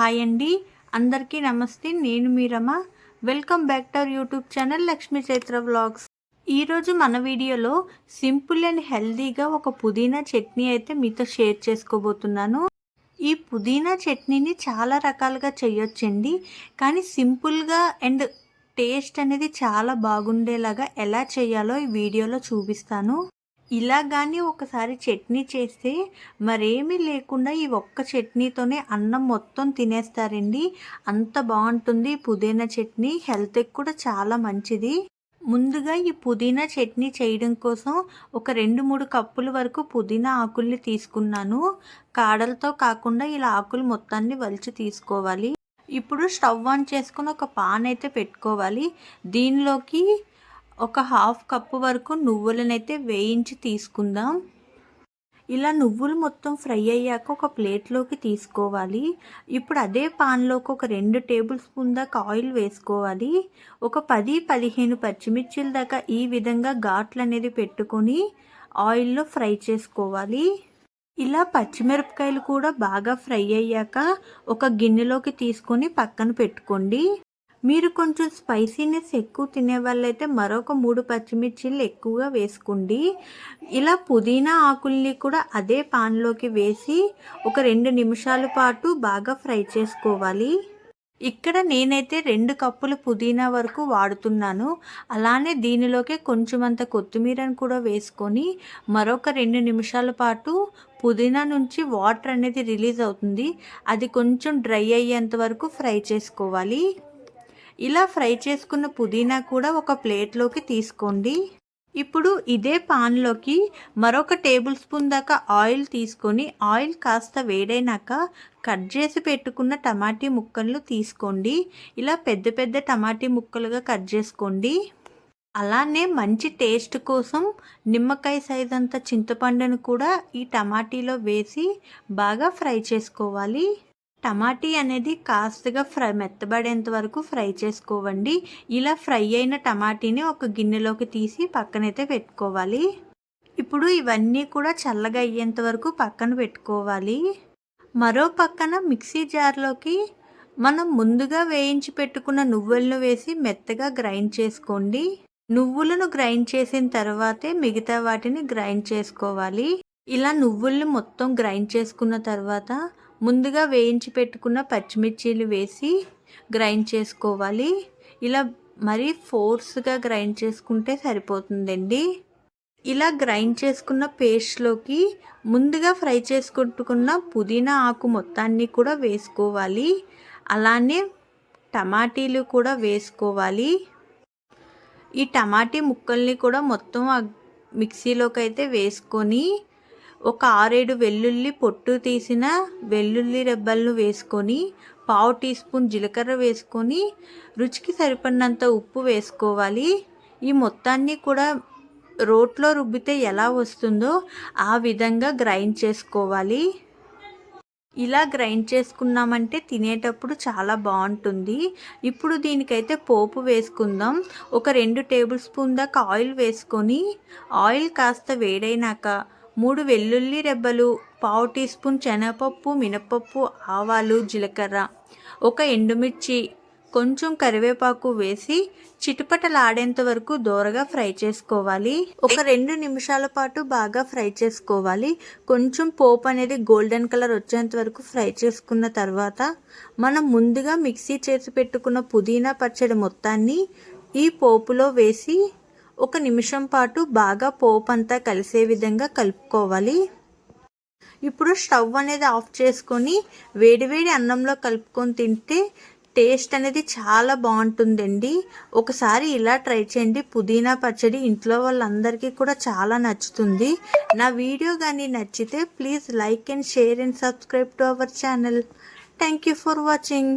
Hi అండి. అందరికీ నమస్తే. నేను Meeramma welcome back to our YouTube channel Lakshmi Chaitra vlogs ఈరోజు మన వీడియోలో సింపుల్ అండ్ హెల్దీగా ఒక పుదీనా చట్నీ అయితే మీతో షేర్ చేసుకోబోతున్నాను. ఈ పుదీనా చట్నీని చాలా రకాలుగా చేయొచ్చండి కానీ సింపుల్గా అండ్ టేస్ట్ అనేది చాలా బాగుండేలాగా ఎలా చేయాలో ఈ వీడియోలో చూపిస్తాను. ఇలా కానీ ఒకసారి చట్నీ చేస్తే మరేమీ లేకుండా ఈ ఒక్క చట్నీతోనే అన్నం మొత్తం తినేస్తారండి. అంత బాగుంటుంది పుదీనా చట్నీ. హెల్త్కి కూడా చాలా మంచిది. ముందుగా ఈ పుదీనా చట్నీ చేయడం కోసం ఒక రెండు మూడు కప్పుల వరకు పుదీనా ఆకుల్ని తీసుకున్నాను. కాడలతో కాకుండా ఇలా ఆకులు మొత్తాన్ని వలిచి తీసుకోవాలి. ఇప్పుడు స్టవ్ ఆన్ చేసుకుని ఒక పాన్ అయితే పెట్టుకోవాలి. దీనిలోకి ఒక హాఫ్ కప్పు వరకు నువ్వులనైతే వేయించి తీసుకుందాం. ఇలా నువ్వులు మొత్తం ఫ్రై అయ్యాక ఒక ప్లేట్లోకి తీసుకోవాలి. ఇప్పుడు అదే పాన్లోకి ఒక రెండు టేబుల్ స్పూన్ దాకా ఆయిల్ వేసుకోవాలి. ఒక పది పదిహేను పచ్చిమిర్చిల దాకా ఈ విధంగా ఘాట్లు అనేది పెట్టుకొని ఆయిల్లో ఫ్రై చేసుకోవాలి. ఇలా పచ్చిమిరపకాయలు కూడా బాగా ఫ్రై అయ్యాక ఒక గిన్నెలోకి తీసుకొని పక్కన పెట్టుకోండి. మీరు కొంచెం స్పైసీనెస్ ఎక్కువ తినే వాళ్ళైతే మరొక మూడు పచ్చిమిర్చిలు ఎక్కువగా వేసుకోండి. ఇలా పుదీనా ఆకుల్ని కూడా అదే పాన్లోకి వేసి ఒక రెండు నిమిషాల పాటు బాగా ఫ్రై చేసుకోవాలి. ఇక్కడ నేనైతే రెండు కప్పులు పుదీనా వరకు వాడుతున్నాను. అలానే దీనిలోకి కొంచెం అంత కొత్తిమీరని కూడా వేసుకొని మరొక రెండు నిమిషాల పాటు పుదీనా నుంచి వాటర్ అనేది రిలీజ్ అవుతుంది. అది కొంచెం డ్రై అయ్యేంత వరకు ఫ్రై చేసుకోవాలి. ఇలా ఫ్రై చేసుకున్న పుదీనా కూడా ఒక ప్లేట్లోకి తీసుకోండి. ఇప్పుడు ఇదే పాన్లోకి మరొక టేబుల్ స్పూన్ దాకా ఆయిల్ తీసుకొని ఆయిల్ కాస్త వేడైనాక కట్ చేసి పెట్టుకున్న టమాటీ ముక్కలు తీసుకోండి. ఇలా పెద్ద పెద్ద టమాటీ ముక్కలుగా కట్ చేసుకోండి. అలానే మంచి టేస్ట్ కోసం నిమ్మకాయ సైజ్ అంత చింతపండును కూడా ఈ టమాటీలో వేసి బాగా ఫ్రై చేసుకోవాలి. టమాటీ అనేది కాస్తగా ఫ్రై మెత్తబడేంత వరకు ఫ్రై చేసుకోవండి. ఇలా ఫ్రై అయిన టమాటీని ఒక గిన్నెలోకి తీసి పక్కనైతే పెట్టుకోవాలి. ఇప్పుడు ఇవన్నీ కూడా చల్లగా అయ్యేంత వరకు పక్కన పెట్టుకోవాలి. మరో పక్కన మిక్సీ జార్లోకి మనం ముందుగా వేయించి పెట్టుకున్న నువ్వులను వేసి మెత్తగా గ్రైండ్ చేసుకోండి. నువ్వులను గ్రైండ్ చేసిన తర్వాతే మిగతా వాటిని గ్రైండ్ చేసుకోవాలి. ఇలా నువ్వుల్ని మొత్తం గ్రైండ్ చేసుకున్న తర్వాత ముందుగా వేయించి పెట్టుకున్న పచ్చిమిర్చీలు వేసి గ్రైండ్ చేసుకోవాలి. ఇలా మరీ ఫోర్స్గా గ్రైండ్ చేసుకుంటే సరిపోతుందండి. ఇలా గ్రైండ్ చేసుకున్న పేస్ట్లోకి ముందుగా ఫ్రై చేసుకుంటుకున్న పుదీనా ఆకు మొత్తాన్ని కూడా వేసుకోవాలి. అలానే టమాటీలు కూడా వేసుకోవాలి. ఈ టమాటీ ముక్కల్ని కూడా మొత్తం మిక్సీలోకి అయితే వేసుకొని ఒక ఆరేడు వెల్లుల్లి పొట్టు తీసిన వెల్లుల్లి రెబ్బలను వేసుకొని పావు టీ స్పూన్ జీలకర్ర వేసుకొని రుచికి సరిపడినంత ఉప్పు వేసుకోవాలి. ఈ మొత్తాన్ని కూడా రోట్లో రుబ్బితే ఎలా వస్తుందో ఆ విధంగా గ్రైండ్ చేసుకోవాలి. ఇలా గ్రైండ్ చేసుకున్నామంటే తినేటప్పుడు చాలా బాగుంటుంది. ఇప్పుడు దీనికైతే పోపు వేసుకుందాం. ఒక రెండు టేబుల్ స్పూన్ దాకా ఆయిల్ వేసుకొని ఆయిల్ కాస్త వేడైనాక మూడు వెల్లుల్లి రెబ్బలు పావు టీ స్పూన్ శనగపప్పు మినపప్పు ఆవాలు జీలకర్ర. ఒక ఎండుమిర్చి కొంచెం కరివేపాకు వేసి చిటుపటలాడేంత వరకు దోరగా ఫ్రై చేసుకోవాలి. ఒక రెండు నిమిషాల పాటు బాగా ఫ్రై చేసుకోవాలి. కొంచెం పోపు అనేది గోల్డెన్ కలర్ వచ్చేంత వరకు ఫ్రై చేసుకున్న తర్వాత మనం ముందుగా మిక్సీ చేసి పెట్టుకున్న పుదీనా పచ్చడి మొత్తాన్ని ఈ పోపులో వేసి ఒక నిమిషం పాటు బాగా పోపు అంతా కలిసే విధంగా కలుపుకోవాలి. ఇప్పుడు స్టవ్ అనేది ఆఫ్ చేసుకొని వేడివేడి అన్నంలో కలుపుకొని తింటే టేస్ట్ అనేది చాలా బాగుంటుందండి. ఒకసారి ఇలా ట్రై చేయండి. పుదీనా పచ్చడి ఇంట్లో వాళ్ళందరికీ కూడా చాలా నచ్చుతుంది. నా వీడియో కానీ నచ్చితే please like and share and subscribe to our channel. Thank you for watching.